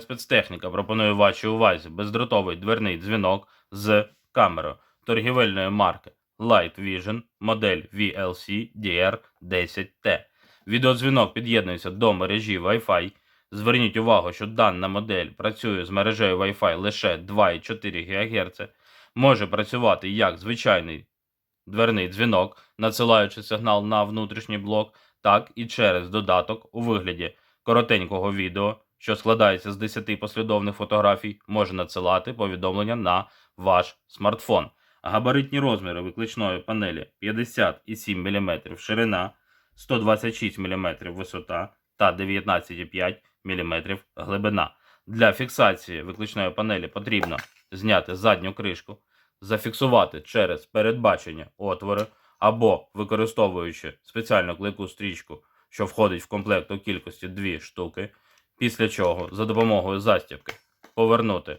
Спецтехніка пропонує вашій увазі бездротовий дверний дзвінок з камерою торгівельної марки Light Vision, модель VLC DR10T. Відеодзвінок під'єднується до мережі Wi-Fi. Зверніть увагу, що дана модель працює з мережею Wi-Fi лише 2,4 ГГц, може працювати як звичайний дверний дзвінок, надсилаючи сигнал на внутрішній блок, так і через додаток у вигляді коротенького відео, що складається з 10 послідовних фотографій, може надсилати повідомлення на ваш смартфон. Габаритні розміри викличної панелі 50,7 мм ширина, 126 мм висота та 19,5 мм глибина. Для фіксації викличної панелі потрібно зняти задню кришку, зафіксувати через передбачення отвори або використовуючи спеціальну клейку стрічку, що входить в комплект у кількості 2 штуки, після чого за допомогою застібки повернути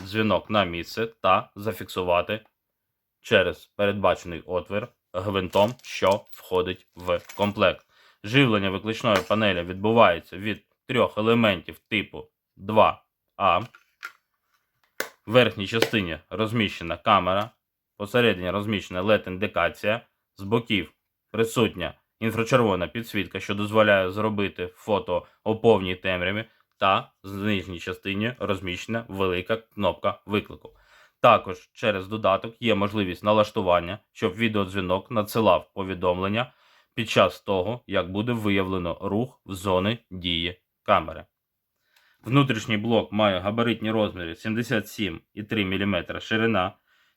дзвінок на місце та зафіксувати через передбачений отвір гвинтом, що входить в комплект. Живлення викличної панелі відбувається від трьох елементів типу 2А. В верхній частині розміщена камера, посередині розміщена LED-індикація, з боків присутня інфрачервона підсвітка, що дозволяє зробити фото у повній темряві, та в нижній частині розміщена велика кнопка виклику. Також через додаток є можливість налаштування, щоб відеодзвінок надсилав повідомлення під час того, як буде виявлено рух в зони дії камери. Внутрішній блок має габаритні розміри 77,3 мм ширина,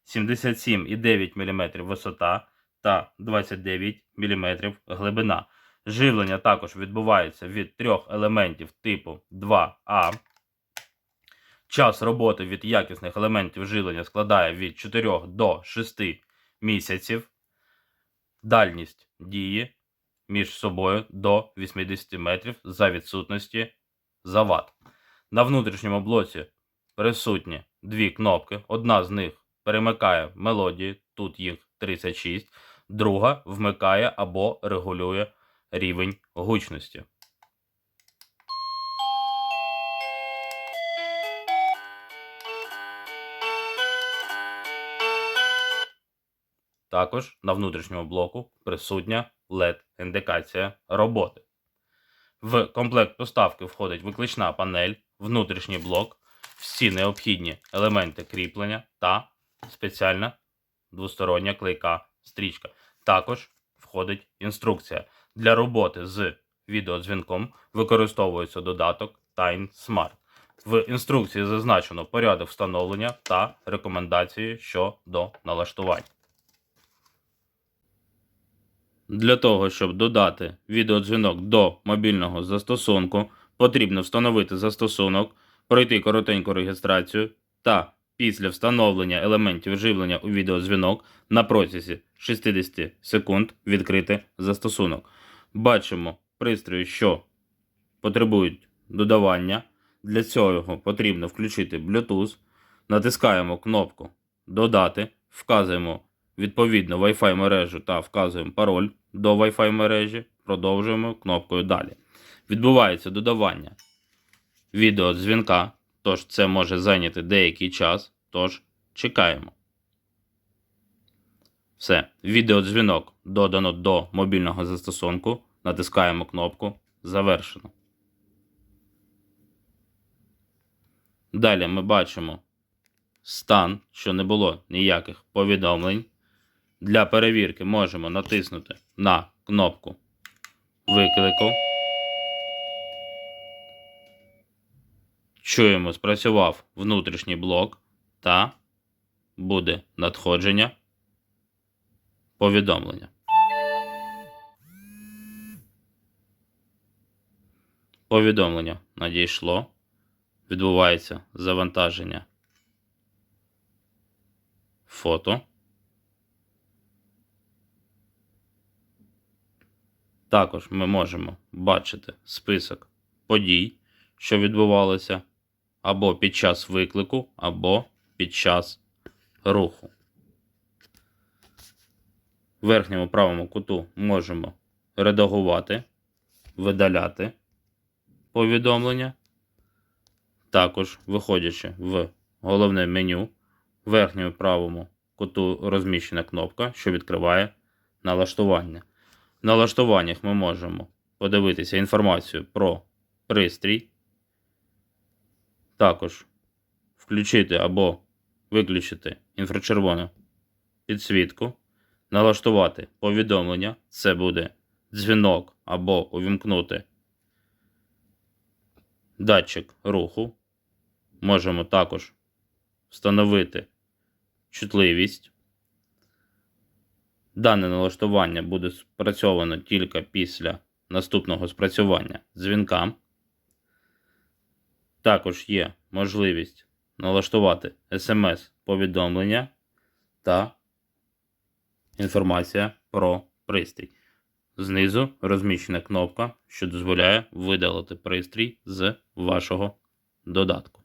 77,9 мм висота та 29 мм глибина. Живлення також відбувається від трьох елементів типу 2А. Час роботи від якісних елементів живлення складає від 4 до 6 місяців. Дальність дії між собою до 80 метрів за відсутності завад. На внутрішньому блоці присутні дві кнопки. Одна з них перемикає мелодії, тут їх 36, друга вмикає або регулює рівень гучності. Також на внутрішньому блоку присутня LED-індикація роботи. В комплект поставки входить виклична панель, внутрішній блок, всі необхідні елементи кріплення та спеціальна двостороння клейка стрічка. Також входить інструкція. Для роботи з відеодзвінком використовується додаток Time Smart. В інструкції зазначено порядок встановлення та рекомендації щодо налаштувань. Для того, щоб додати відеодзвінок до мобільного застосунку, потрібно встановити застосунок, пройти коротеньку реєстрацію та після встановлення елементів живлення у відеодзвінок на протязі 60 секунд відкрити застосунок. Бачимо пристрої, що потребують додавання. Для цього потрібно включити Bluetooth, натискаємо кнопку Додати, вказуємо відповідно Wi-Fi мережу та вказуємо пароль до Wi-Fi мережі, продовжуємо кнопкою Далі. Відбувається додавання відеодзвінка, тож це може зайняти деякий час, тож чекаємо. Все, відеодзвінок додано до мобільного застосунку, натискаємо кнопку Завершено. Далі ми бачимо стан, що не було ніяких повідомлень. Для перевірки можемо натиснути на кнопку виклику. Чуємо, спрацював внутрішній блок та буде надходження повідомлення. Повідомлення надійшло. Відбувається завантаження фото. Також ми можемо бачити список подій, що відбувалися або під час виклику, або під час руху. В верхньому правому куту можемо редагувати, видаляти повідомлення Також, виходячи в головне меню, в верхньому правому куту розміщена кнопка, що відкриває налаштування. В налаштуваннях ми можемо подивитися інформацію про пристрій, також включити або виключити інфрачервону підсвітку, налаштувати повідомлення, це буде дзвінок або увімкнути датчик руху. Можемо також встановити чутливість. Дане налаштування буде спрацьовано тільки після наступного спрацювання дзвінка. Також є можливість налаштувати смс-повідомлення та інформація про пристрій. Знизу розміщена кнопка, що дозволяє видалити пристрій з вашого додатку.